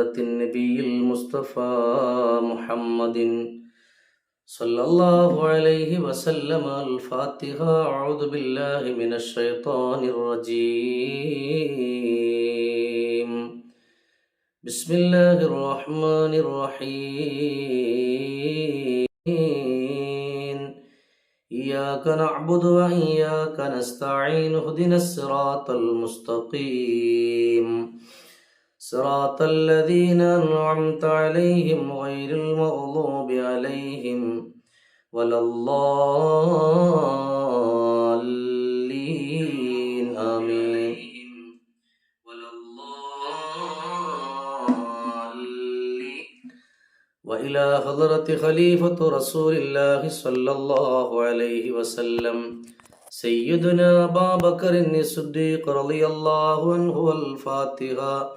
النبي المصطفى محمد صلى الله عليه وسلم. الفاتحة أعوذ بالله من الشيطان الرجيم. بسم الله الرحمن الرحيم. إياك نعبد وإياك نستعين اهدنا الصراط المستقيم. صراط الذين أنعمت عليهم غير المغضوب عليهم ولا الضالين. آمين. وإلى حضرة خليفة رسول الله صلى الله عليه وسلم سيدنا أبا بكر الصديق رضي الله عنه والفاتحة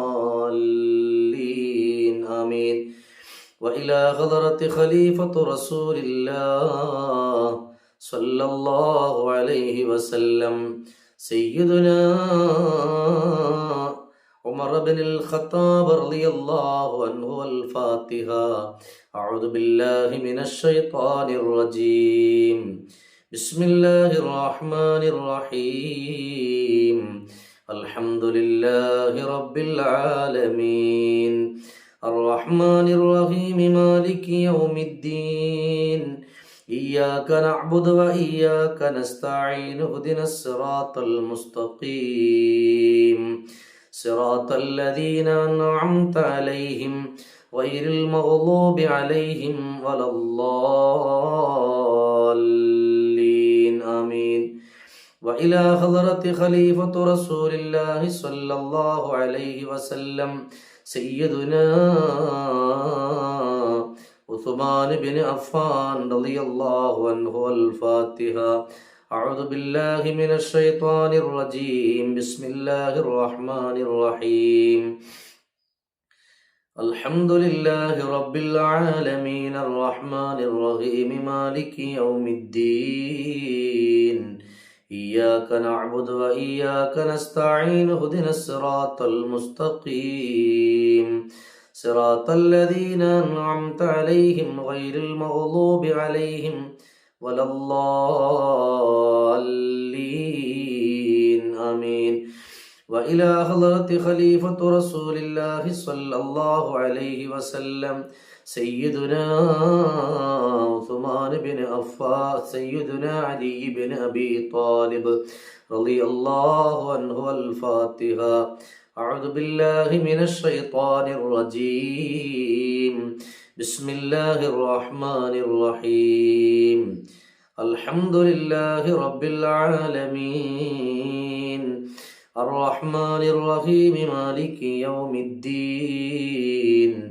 آمين وإلى حضرة خليفة رسول الله صلى الله عليه وسلم سيدنا عمر بن الخطاب رضي الله عنه الفاتحة أعوذ بالله من الشيطان الرجيم. بسم الله الرحمن الرحيم. الحمد لله رب العالمين. الرحمن الرحيم مالك يوم الدين. إياك نعبد وإياك نستعين اهدنا الصراط المستقيم. صراط الذين أنعمت عليهم غير المغضوب عليهم ولا الضالين. آمين. وإلى حضرة خليفة رسول الله صلى الله عليه وسلم سيدنا عثمان بن عفان رضي الله عنه الفاتحة أعوذ بالله من الشيطان الرجيم بسم الله الرحمن الرحيم الحمد لله رب العالمين الرحمن الرحيم مالك يوم الدين إياك نعبد وإياك نستعين اهدنا الصراط المستقيم. صراط الذين أنعمت عليهم غير المغضوب عليهم ولا الضالين آمين. وإلى حضرة خليفة رسول الله صلى الله عليه وسلم. سيدنا عثمان بن عفان سيدنا علي بن أبي طالب رضي الله عنه الفاتحة أعوذ بالله من الشيطان الرجيم. بسم الله الرحمن الرحيم. الحمد لله رب العالمين. الرحمن الرحيم مالك يوم الدين.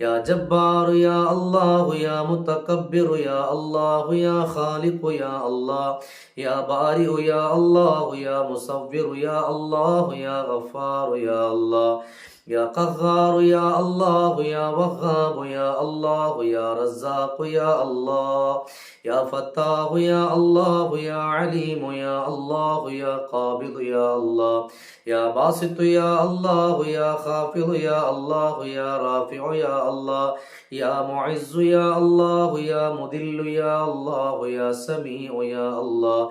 يا جبار يا الله يا متكبر يا الله يا خالق يا الله يا بارئ يا الله يا مصور يا الله يا غفار يا الله. يا قهار يا الله يا وهاب يا الله يا رزاق يا الله يا فتاه يا الله يا عليم يا الله يا قابض يا الله يا باسط يا الله يا خافض يا الله يا رافع يا الله يا معز يا الله يا مذل يا الله يا سميع يا الله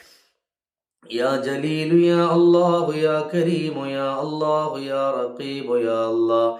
يا جليل يا الله يا كريم يا الله يا رقيب يا الله.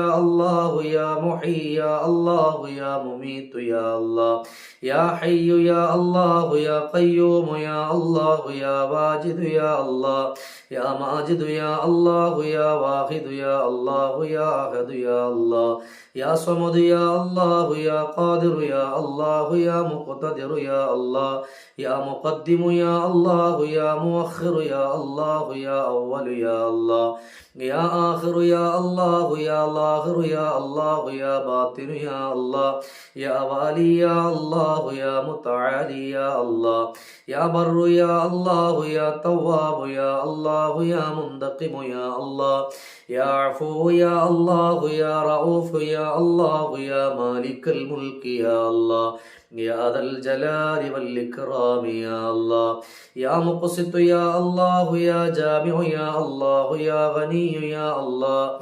الله يا محيي يا الله يا مميت يا الله يا حي يا الله يا قيوم يا الله يا واجد يا الله يا ماجد يا الله يا واحد يا الله يا أحد يا الله يا صمد يا الله يا قادر يا الله يا مقتدر يا الله يا مقدم يا الله يا مؤخر يا الله يا أول يا الله يا آخر يا الله يا لاهر يا الله يا باطن يا الله يا والي يا الله يا متعالي يا الله يا بر يا الله يا تواب يا الله يا منتقم يا الله يا عفو يا الله يا رؤوف يا الله يا مالك الملك يا الله يا ذا الجلال والإكرام يا الله يا مقسط يا الله يا جامع يا الله يا غني يا الله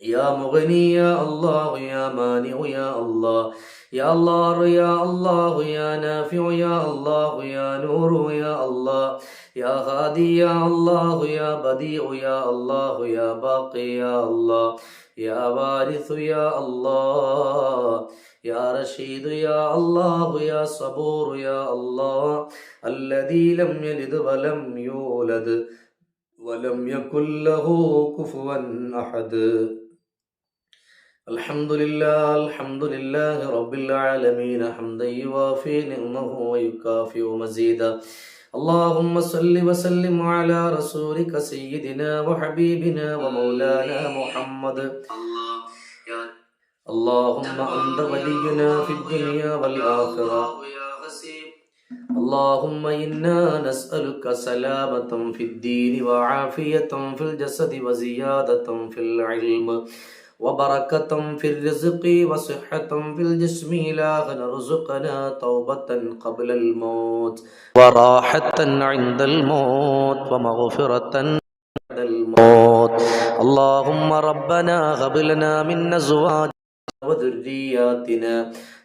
يا مغني يا الله يا مانع يا الله يا الله يا الله يا نافع يا الله يا نور يا الله يا هادي يا الله يا بديع يا الله يا باقي يا الله يا وارث يا الله يا رشيد يا الله يا صبور يا الله الذي لم يلد ولم يولد ولم يكن له كفوا أحد الحمد لله الحمد لله رب العالمين حمدا يوافي نعمه ويكافئ مزيدا اللهم صل وسلم على رسولك سيدنا وحبيبنا ومولانا محمد اللهم أنت ولينا في الدنيا والآخرة اللهم إنا نسألك سلامة في الدين وعافية في الجسد وزيادة في العلم وبركة في الرزق وصحة في الجسم لا نرزقنا توبة قبل الموت وراحة عند الموت ومغفرة بعد الموت. اللهم ربنا هب لنا من أزواجنا وذرياتنا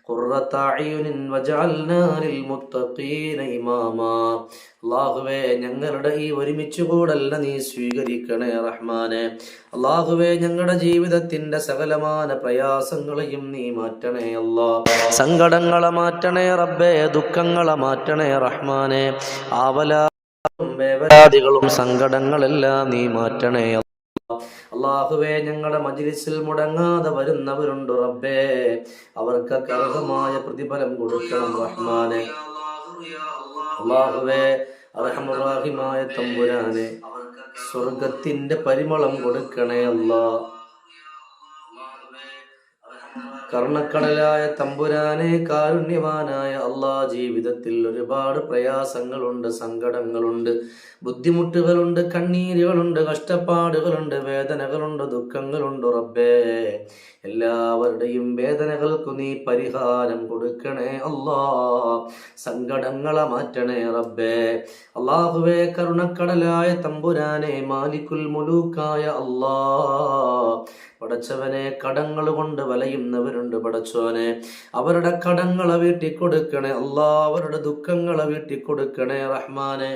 قرة أعين وجعلنا للمتقين إماما അള്ളാഹുവേ ഞങ്ങളുടെ ഈ ഒരുമിച്ച് കൂടല്ല നീ സ്വീകരിക്കണേ റഹ്മാനെ അള്ളാഹുവേ ഞങ്ങളുടെ ജീവിതത്തിന്റെ സകലമാന പ്രയാസങ്ങളെയും നീ മാറ്റണേ അല്ലാ സങ്കടങ്ങളെ മാറ്റണേ റബ്ബേ ദുഃഖങ്ങളെ മാറ്റണേ റഹ്മാനെ ആവലാതും വേവലാദികളും സങ്കടങ്ങളെല്ലാം നീ മാറ്റണേ അള്ളാഹുവേ ഞങ്ങളുടെ മജിലിസിൽ മുടങ്ങാതെ വരുന്നവരുണ്ട് റബ്ബേ. അവർക്ക് അർഹമായ പ്രതിഫലം കൊടുക്കണം റഹ്മാനെ. അള്ളാഹുവേ അർഹമുറാഹിമായ തമ്പുരാനെ സ്വർഗത്തിന്റെ പരിമളം കൊടുക്കണേ അല്ലാ കർണക്കടലായ തമ്പുരാനെ കാരുണ്യവാനായ അള്ളാ ജീവിതത്തിൽ ഒരുപാട് പ്രയാസങ്ങളുണ്ട് സങ്കടങ്ങളുണ്ട്. ബുദ്ധിമുട്ടുകളുണ്ട് കണ്ണീരുകളുണ്ട് കഷ്ടപ്പാടുകളുണ്ട് വേദനകളുണ്ട് ദുഃഖങ്ങളുണ്ട്. റബ്ബേ എല്ലാവരുടെയും വേദനകൾക്കു നീ പരിഹാരം കൊടുക്കണേ അല്ലാ സങ്കടങ്ങളെ മാറ്റണേ റബ്ബേ. അള്ളാഹുവേ കരുണക്കടലായ തമ്പുരാനെ മാലിക്കുൽ മുലൂക്കായ അല്ലാ പടച്ചവനെ കടങ്ങൾ കൊണ്ട് വലയുന്നവരുണ്ട് പടച്ചോനെ അവരുടെ കടങ്ങളെ വീട്ടി കൊടുക്കണേ അല്ലാ അവരുടെ ദുഃഖങ്ങളെ വീട്ടി കൊടുക്കണേ റഹ്മാനെ.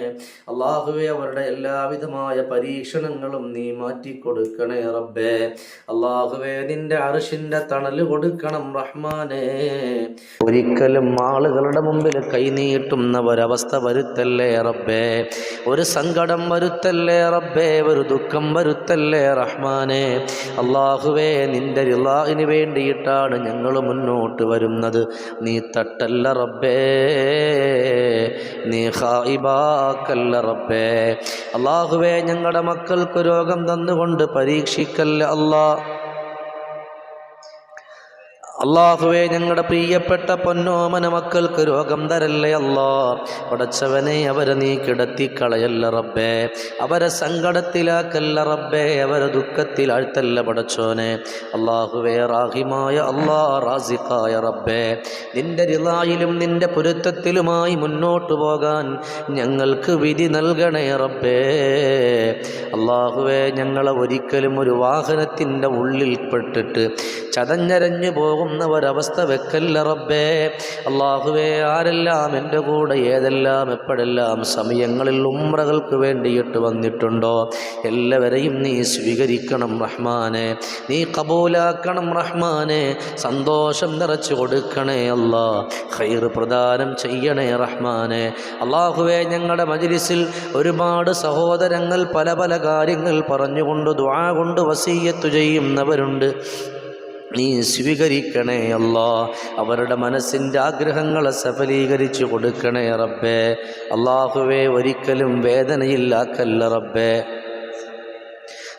അള്ളാഹുവെ അവരുടെ എല്ലാവിധമായ പരീക്ഷണങ്ങളും നീ മാറ്റി കൊടുക്കണേ റബ്ബേ. അള്ളാഹുവെ നിന്റെ അറിഷിന്റെ തണൽ കൊടുക്കണം റഹ്മാനെ. ഒരിക്കലും ആളുകളുടെ മുമ്പിൽ കൈനീട്ടുന്ന ഒരവസ്ഥ വരുത്തല്ലേ റബ്ബേ. ഒരു സങ്കടം വരുത്തല്ലേ റബ്ബേ. ഒരു ദുഃഖം വരുത്തല്ലേ റഹ്മാനെ. അള്ളാഹുവേ നിന്റെ റിലാഹിന് വേണ്ടിയിട്ടാണ് ഞങ്ങൾ മുന്നോട്ട് വരുന്നത്. നീ തട്ടല്ല റബ്ബേ. നീ ഹായിബാക്കല്ല റബ്ബേ. അള്ളാഹുവേ ഞങ്ങളുടെ മക്കൾക്ക് രോഗം തന്നുകൊണ്ട് പരീക്ഷിക്കല്ല അല്ലാ അള്ളാഹുവെ ഞങ്ങളുടെ പ്രിയപ്പെട്ട പൊന്നോമന മക്കൾക്ക് രോഗം തരല്ലേ അല്ലാ? പടച്ചവനെ അവരെ നീ കിടത്തിക്കളയല്ല റബ്ബേ. അവരെ സങ്കടത്തിലാക്കല്ല റബ്ബേ. അവരെ ദുഃഖത്തിലാഴ്ത്തല്ല പടച്ചോനെ. അള്ളാഹുവേ റാഹിമായ അള്ളാ റാസിഖായ റബ്ബേ. നിന്റെ റിലായിലും നിന്റെ പൊരുത്തത്തിലുമായി മുന്നോട്ട് പോകാൻ ഞങ്ങൾക്ക് വിധി നൽകണേ റബ്ബേ. അള്ളാഹുവെ ഞങ്ങളെ ഒരിക്കലും ഒരു വാഹനത്തിന്റെ ഉള്ളിൽ പെട്ടിട്ട് ചതഞ്ഞരഞ്ഞു പോകുന്ന ഒരവസ്ഥ വെക്കല്ല റബ്ബേ. അള്ളാഹുവേ ആരെല്ലാം എന്റെ കൂടെ ഏതെല്ലാം എപ്പോഴെല്ലാം സമയങ്ങളിൽ ഉമ്രകൾക്ക് വേണ്ടിയിട്ട് വന്നിട്ടുണ്ടോ? എല്ലാവരെയും നീ സ്വീകരിക്കണം റഹ്മാനെ. നീ കബൂലാക്കണം റഹ്മാനെ. സന്തോഷം നിറച്ചു കൊടുക്കണേ അല്ലാ ഖൈർ പ്രദാനം ചെയ്യണേ റഹ്മാനെ. അള്ളാഹുവെ ഞങ്ങളുടെ മജിലിസിൽ ഒരുപാട് സഹോദരങ്ങൾ പല പല കാര്യങ്ങൾ പറഞ്ഞുകൊണ്ട് ദ്വാ കൊണ്ട് വസീയത്തു ചെയ്യുന്നവരുണ്ട്. നീ സ്വീകരിക്കണേ അല്ലാ. അവരുടെ മനസ്സിന്റെ ആഗ്രഹങ്ങളെ സഫലീകരിച്ചു കൊടുക്കണേ റബ്ബേ. അള്ളാഹുവെ ഒരിക്കലും വേദനയില്ലാക്കല്ല റബ്ബേ.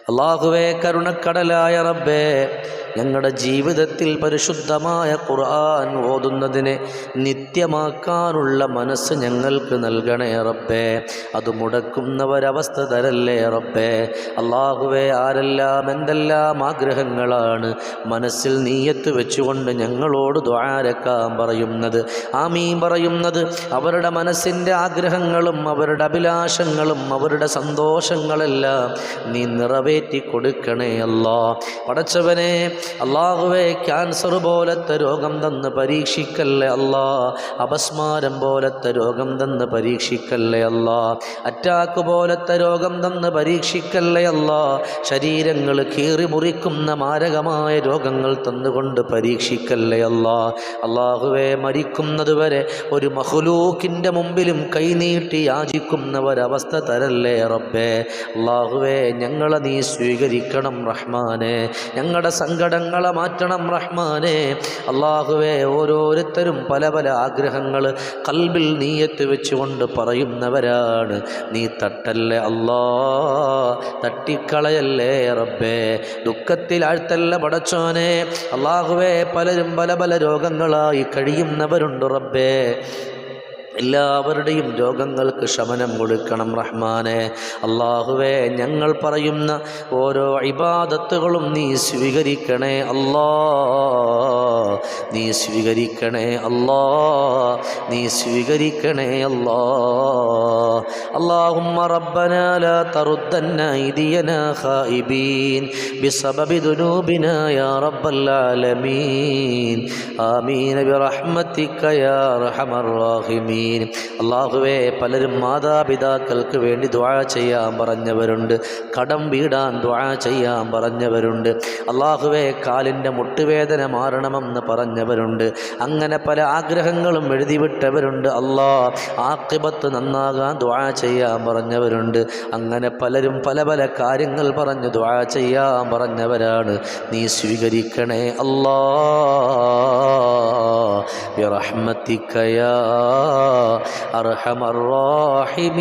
അള്ളാഹുവേ കരുണക്കടലായ റബ്ബേ. ഞങ്ങളുടെ ജീവിതത്തിൽ പരിശുദ്ധമായ ഖുർആൻ ഓതുന്നതിനെ നിത്യമാക്കാനുള്ള മനസ്സ് ഞങ്ങൾക്ക് നൽകണേ റബ്ബേ. അത് മുടക്കുന്നവരവസ്ഥ തരല്ലേ റബ്ബേ. അള്ളാഹുവേ ആരെല്ലാം എന്തെല്ലാം ആഗ്രഹങ്ങളാണ് മനസ്സിൽ നീയത്ത് വെച്ചുകൊണ്ട് ഞങ്ങളോട് ദ്വാരക്കാൻ പറയുന്നത്. ആമീൻ പറയുന്നത്. അവരുടെ മനസ്സിന്റെ ആഗ്രഹങ്ങളും അവരുടെ അഭിലാഷങ്ങളും അവരുടെ സന്തോഷങ്ങളെല്ലാം നീ നിറവേറ്റി കൊടുക്കണേ അല്ലാ. പടച്ചവനെ അള്ളാഹുവെ ക്യാൻസർ പോലത്തെ രോഗം തന്ന് പരീക്ഷിക്കല്ലേ അല്ലാ? അപസ്മാരം പോലത്തെ രോഗം തന്ന് പരീക്ഷിക്കല്ലേ അല്ലാ? അറ്റാക്ക് പോലത്തെ രോഗം തന്ന് പരീക്ഷിക്കല്ലേ അല്ലാ? ശരീരങ്ങൾ കീറി മുറിക്കുന്ന മാരകമായ രോഗങ്ങൾ തന്നുകൊണ്ട് പരീക്ഷിക്കല്ലേ അല്ലാ? അള്ളാഹുവെ മരിക്കുന്നതുവരെ ഒരു മഹുലൂക്കിന്റെ മുമ്പിലും കൈനീട്ടി യാചിക്കുന്ന ഒരവസ്ഥ തരല്ലേ റബ്ബേ? അള്ളാഹുവെ ഞങ്ങളെ നീ സ്വീകരിക്കണം റഹ്മാനെ. ഞങ്ങളുടെ സങ്കടങ്ങളെ മാറ്റണം റഹ്മാനെ. അള്ളാഹുവെ ഓരോരുത്തരും പല പല ആഗ്രഹങ്ങൾ കൽബിൽ നീയത്ത് വെച്ചുകൊണ്ട് പറയുന്നവരാണ്. നീ തട്ടല്ലേ അല്ലാ തട്ടിക്കളയല്ലേ റബ്ബേ. ദുഃഖത്തിലാഴ്ത്തല്ല പടച്ചോനെ. അള്ളാഹുവെ പലരും പല പല രോഗങ്ങളായി കഴിയുന്നവരുണ്ട് റബ്ബേ. എല്ലാവരുടെയും രോഗങ്ങൾക്ക് ശമനം കൊടുക്കണം റഹ്മാനെ അള്ളാഹുവേ ഞങ്ങൾ പറയുന്ന ഓരോ ഇബാദത്തുകളും നീ സ്വീകരിക്കണേ അല്ലാ നീ സ്വീകരിക്കണേ അല്ലാ നീ സ്വീകരിക്കണേ അല്ലാ اللهم ربنا لا تردنا أيدينا خائبين بسبب ذنوبنا يا رب العالمين آمين برحمتك يا أرحم الراحمين അള്ളാഹുവേ പലരും മാതാപിതാക്കൾക്ക് വേണ്ടി ദ്വാ ചെയ്യാൻ പറഞ്ഞവരുണ്ട്. കടം വീടാൻ ദ്വാ ചെയ്യാൻ പറഞ്ഞവരുണ്ട്. അള്ളാഹുവേ കാലിന്റെ മുട്ടുവേദന മാറണമെന്ന് പറഞ്ഞവരുണ്ട്. അങ്ങനെ പല ആഗ്രഹങ്ങളും എഴുതിവിട്ടവരുണ്ട്. അള്ളാ ആക്കിബത്ത് നന്നാകാൻ ദ്വാ ചെയ്യാൻ പറഞ്ഞവരുണ്ട്. അങ്ങനെ പലരും പല പല കാര്യങ്ങൾ പറഞ്ഞു ദ്വാ ചെയ്യാൻ പറഞ്ഞവരാണ്. നീ സ്വീകരിക്കണേ അല്ലാ برحمتك يا أرحم الراحمين.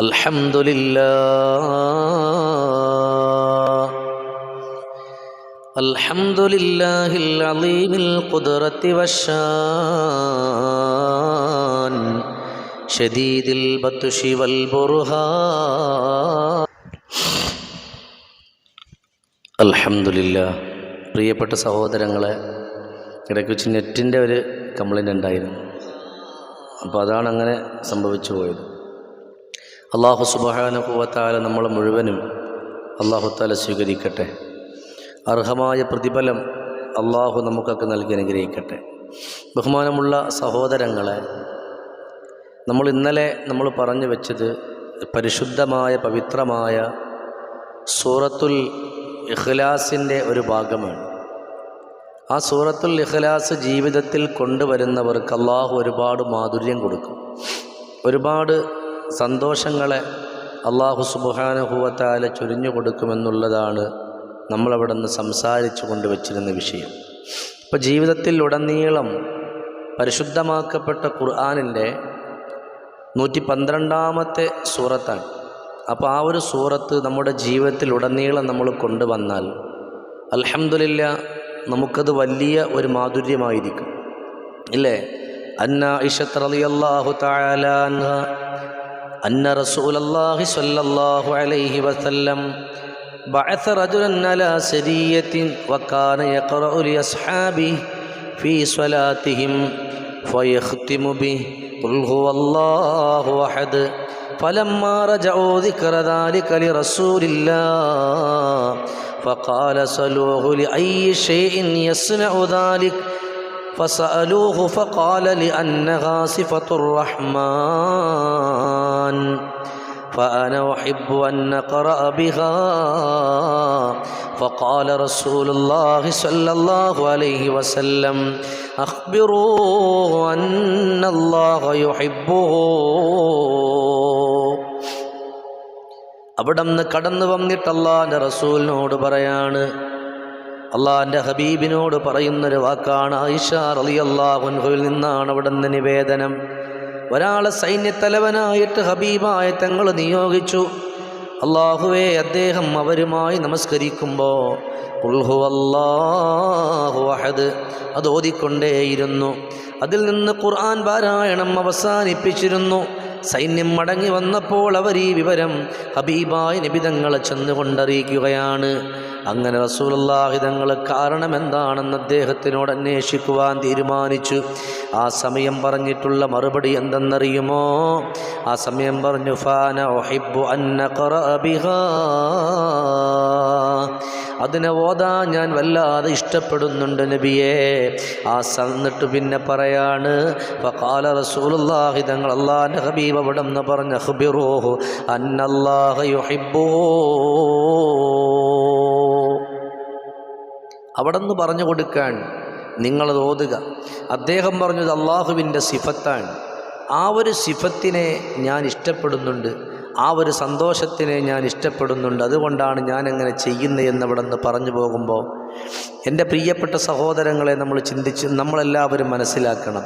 الحمد لله. الحمد لله العظيم القدرة والشان شديد البطش والبرهان അൽഹംദുലില്ല. പ്രിയപ്പെട്ട സഹോദരങ്ങളെ ഇടയ്ക്ക് വെച്ച് നെറ്റിന്റെ ഒരു കംപ്ലൈന്റ് ഉണ്ടായിരുന്നു. അപ്പോൾ അതാണ് അങ്ങനെ സംഭവിച്ചു പോയത്. അള്ളാഹു സുബാനുഭവത്താല നമ്മൾ മുഴുവനും അള്ളാഹുത്താല സ്വീകരിക്കട്ടെ. അർഹമായ പ്രതിഫലം അള്ളാഹു നമുക്കൊക്കെ നൽകി അനുഗ്രഹിക്കട്ടെ. ബഹുമാനമുള്ള സഹോദരങ്ങളെ നമ്മൾ ഇന്നലെ നമ്മൾ പറഞ്ഞു വെച്ചത് പരിശുദ്ധമായ പവിത്രമായ സൂറത്തുൽ ഇഖ്ലാസിന്റെ ഒരു ഭാഗമാണ്. ആ സൂറത്തുൽ ഇഖ്ലാസ് ജീവിതത്തിൽ കൊണ്ടുവരുന്നവർക്ക് അള്ളാഹു ഒരുപാട് മാധുര്യം കൊടുക്കും. ഒരുപാട് സന്തോഷങ്ങളെ അള്ളാഹു സുബാനുഭൂവത്താല ചൊരിഞ്ഞു കൊടുക്കുമെന്നുള്ളതാണ് നമ്മളവിടെ നിന്ന് സംസാരിച്ചു കൊണ്ടുവച്ചിരുന്ന വിഷയം. ഇപ്പോൾ ജീവിതത്തിൽ ഉടനീളം പരിശുദ്ധമാക്കപ്പെട്ട ഖുർആാനിന്റെ നൂറ്റി പന്ത്രണ്ടാമത്തെ സൂറത്താണ്. അപ്പോൾ ആ ഒരു സൂറത്ത് നമ്മുടെ ജീവിതത്തിൽ ഉടനീളം നമ്മൾ കൊണ്ടുവന്നാൽ അലഹമില്ല നമുക്കത് വലിയ ഒരു മാധുര്യമായിരിക്കും ഇല്ലേ അന്ന ഇഷത്ത് റളിയല്ലാഹു തആല അൻഹ അന്ന റസൂലല്ലാഹി സ്വല്ലല്ലാഹു അലൈഹി വസല്ലം بعث رجلا على سرية وكان يقرأ لأصحابه في صلاتهم فيختم به قل هو الله أحد فلما رجعوا ذكر ذلك لرسول الله فقال سلوه لأي شيء يصنع ذلك؟ فسألوه فقال لأنها صفة الرحمن. فأنا أحب أن نقرأ بها فقال رسول الله صلى الله عليه وسلم أخبروه أن الله يحبه അവിടെ നിന്ന് കടന്നു വന്നിട്ട് അള്ളാൻ്റെ റസൂലിനോട് പറയാണ് അള്ളാഹിൻ്റെ ഹബീബിനോട് പറയുന്നൊരു വാക്കാണ് ഐഷ അലി അള്ളാഹുൻഹുവിൽ നിന്നാണ് അവിടെ നിന്ന് നിവേദനം ഒരാളെ സൈന്യത്തലവനായിട്ട് ഹബീബായ തങ്ങൾ നിയോഗിച്ചു. അള്ളാഹുവേ അദ്ദേഹം അവരുമായി നമസ്കരിക്കുമ്പോൾ അല്ലാഹു അഹദ് അത് ഓതിക്കൊണ്ടേയിരുന്നു. അതിൽ നിന്ന് ഖുർആൻ പാരായണം അവസാനിപ്പിച്ചിരുന്നു. സൈന്യം മടങ്ങി വന്നപ്പോൾ അവർ ഈ വിവരം ഹബീബായ നിബിതങ്ങളെ ചെന്നുകൊണ്ടറിയിക്കുകയാണ്. അങ്ങനെ റസൂലുള്ളാഹിതങ്ങൾ കാരണം കാരണമെന്താണെന്ന് അദ്ദേഹത്തിനോട് അന്വേഷിക്കുവാൻ തീരുമാനിച്ചു. ആ സമയം പറഞ്ഞിട്ടുള്ള മറുപടി എന്തെന്നറിയുമോ? ആ സമയം പറഞ്ഞു ഫാന ഒഹിബു അന്ന അതിനെ ഓതാ ഞാൻ വല്ലാതെ ഇഷ്ടപ്പെടുന്നുണ്ട് നബിയെ. ആ സന്നിട്ട് പിന്നെ പറയാണ് ഫഖാല റസൂലുള്ളാഹി തങ്ങൾ അള്ളാഹിന്റെ ഹബീബ് അവിടെ നിന്ന് പറഞ്ഞ ഹബിറോഹു അന്നല്ലാഹ യുഹിബ്ബൂ അവിടെ നിന്ന് പറഞ്ഞു കൊടുക്കാൻ നിങ്ങളത് ഓതുക. അദ്ദേഹം പറഞ്ഞത് അള്ളാഹുവിന്റെ സിഫത്താണ്. ആ ഒരു സിഫത്തിനെ ഞാൻ ഇഷ്ടപ്പെടുന്നുണ്ട്. ആ ഒരു സന്തോഷത്തിനെ ഞാൻ ഇഷ്ടപ്പെടുന്നുണ്ട്. അതുകൊണ്ടാണ് ഞാൻ അങ്ങനെ ചെയ്യുന്നത് എന്നവിടെ നിന്ന് പറഞ്ഞു പോകുമ്പോൾ എന്റെ പ്രിയപ്പെട്ട സഹോദരങ്ങളെ നമ്മൾ ചിന്തിച്ച് നമ്മളെല്ലാവരും മനസ്സിലാക്കണം.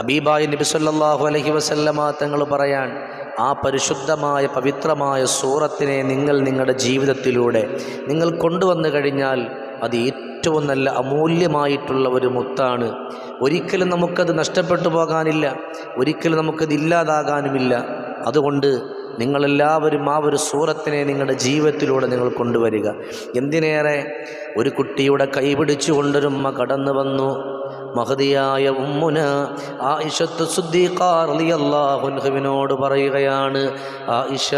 ഹബീബായി നബി സല്ലല്ലാഹു അലൈഹി വസല്ലമ തങ്ങൾ പറയാൻ ആ പരിശുദ്ധമായ പവിത്രമായ സൂറത്തിനെ നിങ്ങൾ നിങ്ങളുടെ ജീവിതത്തിലൂടെ നിങ്ങൾ കൊണ്ടുവന്നു കഴിഞ്ഞാൽ അത് ഏറ്റവും നല്ല അമൂല്യമായിട്ടുള്ള ഒരു മുത്താണ്. ഒരിക്കലും നമുക്കത് നഷ്ടപ്പെട്ടു പോകാനില്ല. ഒരിക്കലും നമുക്കത് ഇല്ലാതാകാനുമില്ല. അതുകൊണ്ട് നിങ്ങളെല്ലാവരും ആ ഒരു സൂറത്തിനെ നിങ്ങളുടെ ജീവിതത്തിലൂടെ നിങ്ങൾ കൊണ്ടുവരിക. എന്തിനേറെ? ഒരു കുട്ടിയുടെ കൈപിടിച്ചു കൊണ്ടൊരുമ്മ കടന്നു വന്നു. മഹതിയായ ഉമ്മുന ആയിഷത്ത് സുദ്ദീഖാറിയല്ലാഹുൻഹുവിനോട് പറയുകയാണ് ആയിഷ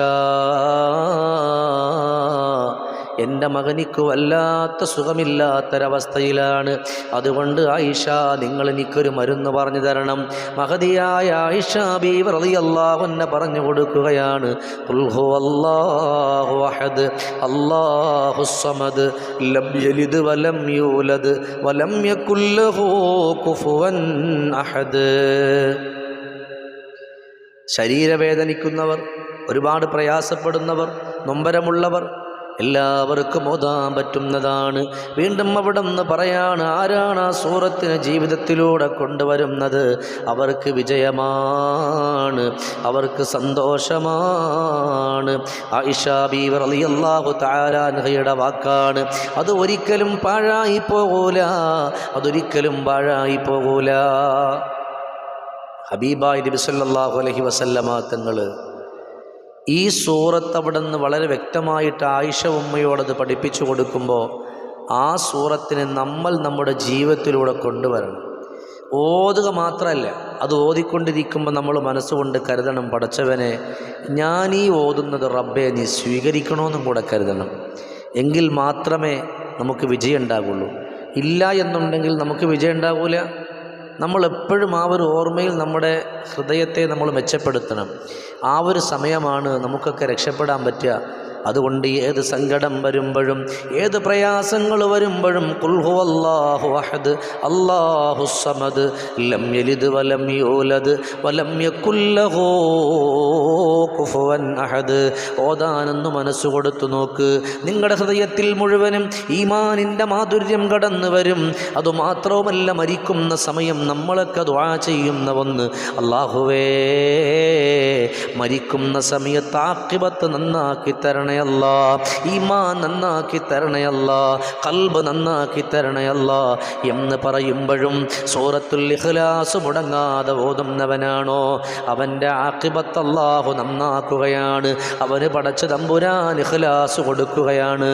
എന്റെ മകനിക്ക് വല്ലാത്ത സുഖമില്ലാത്തൊരവസ്ഥയിലാണ്. അതുകൊണ്ട് ആയിഷ നിങ്ങൾ എനിക്കൊരു മരുന്ന് പറഞ്ഞു തരണം. മഹതിയായ ആയിഷ ബീവർ അള്ളാഹുന്നെ പറഞ്ഞു കൊടുക്കുകയാണ്. അഹദ് ലം വലം യൂലദ് വലം യകുല്ലഹു കുഫുവൻ അഹദ്. ശരീരവേദനിക്കുന്നവർ ഒരുപാട് പ്രയാസപ്പെടുന്നവർ നൊമ്പരമുള്ളവർ എല്ലാവർക്കും ഓതാൻ പറ്റുന്നതാണ്. വീണ്ടും അവിടെ നിന്ന് പറയാണ് ആരാണ് ആ സൂറത്തിന് ജീവിതത്തിലൂടെ കൊണ്ടുവരുന്നത്? അവർക്ക് വിജയമാണ് അവർക്ക് സന്തോഷമാണ്. ആയിഷ ബീവർ അലി അള്ളാഹു താരാൻഹയുടെ വാക്കാണ് അത് ഒരിക്കലും പാഴായി പോകൂല അതൊരിക്കലും പാഴായി പോകൂല. ഹബീബായി നബി സല്ലല്ലാഹു അലൈഹി വസല്ലമ തങ്ങൾ ഈ സൂറത്ത് അവിടെ നിന്ന് വളരെ വ്യക്തമായിട്ട് ആയിഷ ഉമ്മയോടത് പഠിപ്പിച്ചു കൊടുക്കുമ്പോൾ ആ സൂറത്തിനെ നമ്മൾ നമ്മുടെ ജീവിതത്തിലൂടെ കൊണ്ടുവരണം. ഓതുക മാത്രമല്ല അത് ഓതിക്കൊണ്ടിരിക്കുമ്പോൾ നമ്മൾ മനസ്സുകൊണ്ട് കരുതണം പഠിച്ചവനെ ഞാൻ ഈ ഓതുന്നത് റബ്ബെ നീ സ്വീകരിക്കണമെന്നും കൂടെ കരുതണം. എങ്കിൽ മാത്രമേ നമുക്ക് വിജയം ഉണ്ടാകുള്ളൂ ഇല്ല എന്നുണ്ടെങ്കിൽ നമുക്ക് വിജയം ഉണ്ടാകില്ല നമ്മൾ എപ്പോഴും ആ ഒരു ഓർമ്മയിൽ നമ്മുടെ ഹൃദയത്തെ നമ്മൾ മെച്ചപ്പെടുത്തണം. ആ ഒരു സമയമാണ് നമുക്കൊക്കെ രക്ഷപ്പെടാൻ പറ്റുക. അതുകൊണ്ട് ഏത് സങ്കടം വരുമ്പോഴും ഏത് പ്രയാസങ്ങൾ വരുമ്പോഴും കുൽഹു അല്ലാഹു അഹദ് അല്ലാഹു സമദ് ലം യലിദ് വലം യൂലദ് വലം യകുല്ലഹു കുഫുവൻ അഹദ്. ഓതാനെന്ന് മനസ്സ് കൊടുത്തു നോക്ക്. നിങ്ങളുടെ ഹൃദയത്തിൽ മുഴുവനും ഈമാനിന്റെ മാധുര്യം കടന്നു വരും. അതുമാത്രവുമല്ല മരിക്കുന്ന സമയം നമ്മളൊക്കെ ദ്വാ ചെയ്യുന്ന ഒന്ന്. അള്ളാഹുവേ മരിക്കുന്ന സമയത്ത് ആഖിബത്ത് നന്നാക്കി തരണേ. തരണയല്ല. ഈമാ നന്നാക്കി തരണയല്ല. കൽബ് നന്നാക്കി തരണയല്ല. എന്ന് പറയുമ്പോഴും സൂറത്തുൽ ഇഖ്ലാസ് മുടങ്ങാതെ ഓതുന്നവനാണോ? അവന്റെ ആക്കിബത്ത് അല്ലാഹു നന്നാക്കുകയാണ്. അവന് പടച്ച് തമ്പുരാൻ ഇഖ്ലാസ് കൊടുക്കുകയാണ്.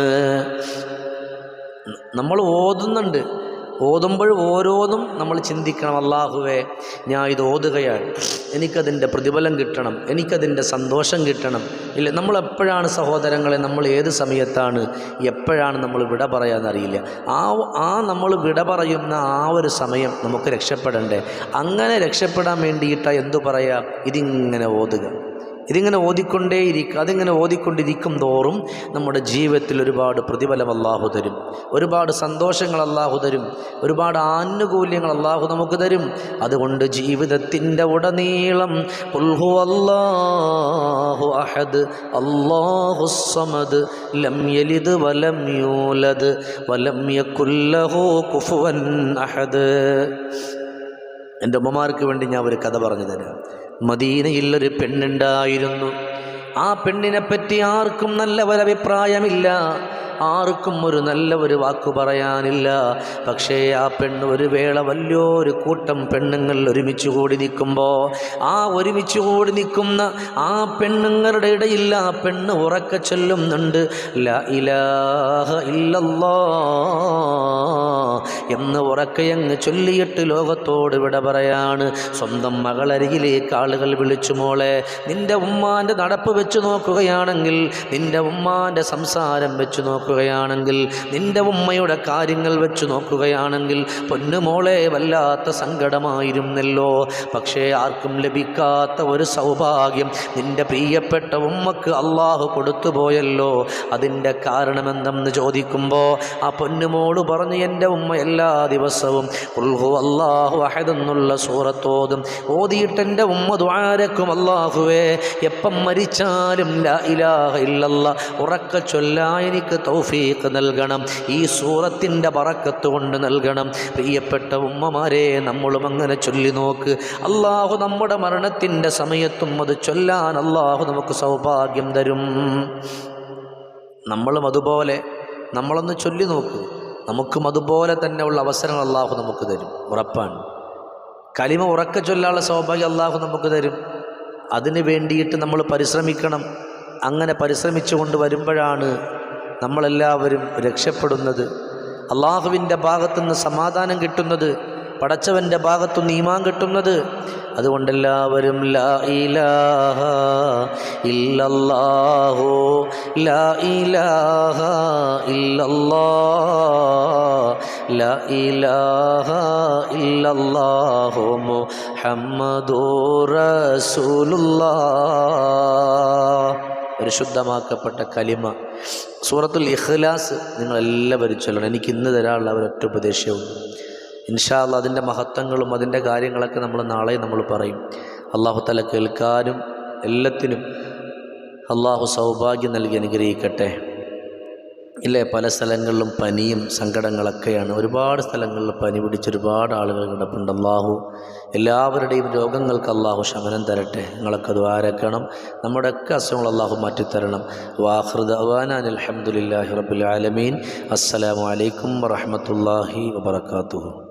നമ്മൾ ഓതുന്നുണ്ട്. ഓതുമ്പോൾ ഓരോന്നും നമ്മൾ ചിന്തിക്കണം അള്ളാഹുവേ ഞാൻ ഇത് ഓതുകയാണ്. എനിക്കതിന്റെ പ്രതിഫലം കിട്ടണം എനിക്കതിന്റെ സന്തോഷം കിട്ടണം. ഇല്ല നമ്മൾ എപ്പോഴാണ് സഹോദരങ്ങളെ നമ്മൾ ഏത് സമയത്താണ് എപ്പോഴാണ് നമ്മൾ വിട പറയാമെന്നറിയില്ല ആ ആ നമ്മൾ വിട പറയുന്ന ആ ഒരു സമയം നമുക്ക് രക്ഷപ്പെടണ്ടേ. അങ്ങനെ രക്ഷപ്പെടാൻ വേണ്ടിയിട്ടാണ് എന്തു പറയുക ഇതിങ്ങനെ ഓതുക. ഇതിങ്ങനെ ഓതിക്കൊണ്ടേയിരിക്കുക അതിങ്ങനെ ഓതിക്കൊണ്ടിരിക്കും തോറും നമ്മുടെ ജീവിതത്തിൽ ഒരുപാട് പ്രതിഫലം അള്ളാഹു തരും. ഒരുപാട് സന്തോഷങ്ങൾ അള്ളാഹു തരും. ഒരുപാട് ആനുകൂല്യങ്ങൾ അള്ളാഹു നമുക്ക് തരും. അതുകൊണ്ട് ജീവിതത്തിന്റെ ഉടനീളം അഹദ് അല്ലാഹു സമദ് ലം യലിദ് വലം യൂലദ് വലം യകുല്ലഹു കുഫുവൻ അഹദ്. എന്റെ ഉമ്മമാർക്ക് വേണ്ടി ഞാൻ ഒരു കഥ പറഞ്ഞു തരാം. മദീനയിൽ ഒരു പെണ്ണുണ്ടായിരുന്നു. ആ പെണ്ണിനെ പറ്റി ആർക്കും നല്ല ഒരഭിപ്രായമില്ല ആർക്കും ഒരു നല്ല ഒരു വാക്ക് പറയാനില്ല. പക്ഷേ ആ പെണ്ണ് ഒരു വേള വലിയൊരു കൂട്ടം പെണ്ണുങ്ങൾ ഒരുമിച്ച് കൂടി നിൽക്കുമ്പോൾ ആ ഒരുമിച്ച് കൂടി നിൽക്കുന്ന ആ പെണ്ണുങ്ങളുടെ ഇടയിൽ ആ പെണ്ണ് ഉറക്ക ചൊല്ലുന്നുണ്ട്. ഇലാഹ എന്ന് ഉറക്കയങ്ങ് ചൊല്ലിയിട്ട് ലോകത്തോട് വിട പറയാണ്. സ്വന്തം മകളരികിലേക്ക് ആളുകൾ വിളിച്ചു മോളെ നിന്റെ ഉമ്മാന്റെ നടപ്പ് വെച്ച് നോക്കുകയാണെങ്കിൽ നിന്റെ ഉമ്മാന്റെ സംസാരം വെച്ച് നോക്കുകയാണെങ്കിൽ നിന്റെ ഉമ്മയുടെ കാര്യങ്ങൾ വെച്ച് നോക്കുകയാണെങ്കിൽ പൊന്നുമോളെ വല്ലാത്ത സങ്കടമായിരുന്നല്ലോ. പക്ഷേ ആർക്കും ലഭിക്കാത്ത ഒരു സൗഭാഗ്യം നിന്റെ പ്രിയപ്പെട്ട ഉമ്മക്ക് അള്ളാഹു കൊടുത്തുപോയല്ലോ അതിന്റെ കാരണമെന്തെന്ന് ചോദിക്കുമ്പോൾ ആ പൊന്നുമോൾ പറഞ്ഞു എന്റെ ഉമ്മ എല്ലാ ദിവസവും ഉൽഹു അള്ളാഹു അഹദെന്നുള്ള സൂറത്തോതും ഓതിയിട്ട് എന്റെ ഉമ്മ ദ്വാരക്കും അള്ളാഹുവേ എപ്പം മരിച്ചാലും ഇലാഹ ഇല്ലല്ല ഉറക്ക ചൊല്ലാ എനിക്ക് തൗഫീഖ് നൽകണം. ഈ സൂറത്തിന്റെ പറക്കത്ത് കൊണ്ട് നൽകണം. പ്രിയപ്പെട്ട ഉമ്മമാരെ നമ്മളും അങ്ങനെ ചൊല്ലി നോക്ക്. അള്ളാഹു നമ്മുടെ മരണത്തിന്റെ സമയത്തും അത് ചൊല്ലാൻ അള്ളാഹു നമുക്ക് സൗഭാഗ്യം തരും. നമ്മളും അതുപോലെ നമ്മളൊന്ന് ചൊല്ലി നോക്ക്. നമുക്കും അതുപോലെ തന്നെ ഉള്ള അവസരങ്ങൾ അള്ളാഹു നമുക്ക് തരും. ഉറപ്പാണ്. കലിമ ഉറക്ക ചൊല്ലാനുള്ള സൗഭാഗ്യം അള്ളാഹു നമുക്ക് തരും. അതിന് വേണ്ടിയിട്ട് നമ്മൾ പരിശ്രമിക്കണം. അങ്ങനെ പരിശ്രമിച്ചു കൊണ്ട് വരുമ്പോഴാണ് നമ്മളെല്ലാവരും രക്ഷപ്പെടുന്നത്. അള്ളാഹുവിന്റെ ഭാഗത്തുനിന്ന് സമാധാനം കിട്ടുന്നത് പടച്ചവന്റെ ഭാഗത്തുനിന്ന് ഈമാൻ കിട്ടുന്നത്. അതുകൊണ്ടെല്ലാവരും ലാ ഇലാഹ ഇല്ലല്ലാഹോ ലാ ഇലാഹ ഇല്ലല്ലാ ലാ ഇലാഹ ഇല്ലല്ലാഹു മുഹമ്മദു റസൂലുള്ളാഹ്. പരിശുദ്ധമാക്കപ്പെട്ട കലിമ. സൂറത്തുൽ ഇഖ്ലാസ് നിങ്ങളെല്ലാവരും ചൊല്ലണം എനിക്ക് ഇന്ന് തരാനുള്ള ഒരൊറ്റ ഉപദേശവും ഇൻഷാല്ല അതിന്റെ മഹത്വങ്ങളും അതിന്റെ കാര്യങ്ങളൊക്കെ നമ്മൾ നാളെ നമ്മൾ പറയും. അള്ളാഹു തല കേൾക്കാനും എല്ലാത്തിനും അള്ളാഹു സൗഭാഗ്യം നൽകി അനുഗ്രഹിക്കട്ടെ. ഇല്ലേ? പല സ്ഥലങ്ങളിലും പനിയും സങ്കടങ്ങളൊക്കെയാണ്. ഒരുപാട് സ്ഥലങ്ങളിൽ പനി പിടിച്ച് ഒരുപാട് ആളുകൾ കിടപ്പുണ്ട്. അള്ളാഹു എല്ലാവരുടെയും രോഗങ്ങൾക്ക് അള്ളാഹു ശമനം തരട്ടെ. നിങ്ങളൊക്കെ ദ്വാരക്കണം നമ്മുടെയൊക്കെ അസുഖങ്ങൾ അള്ളാഹു മാറ്റിത്തരണം. വാഹൃദ് അവാനാൻ അലഹമുല്ലാഹി റബുൽ ആലമീൻ. അസ്സലാമു അലൈക്കും വറഹമത്തല്ലാഹി വബർക്കാത്തു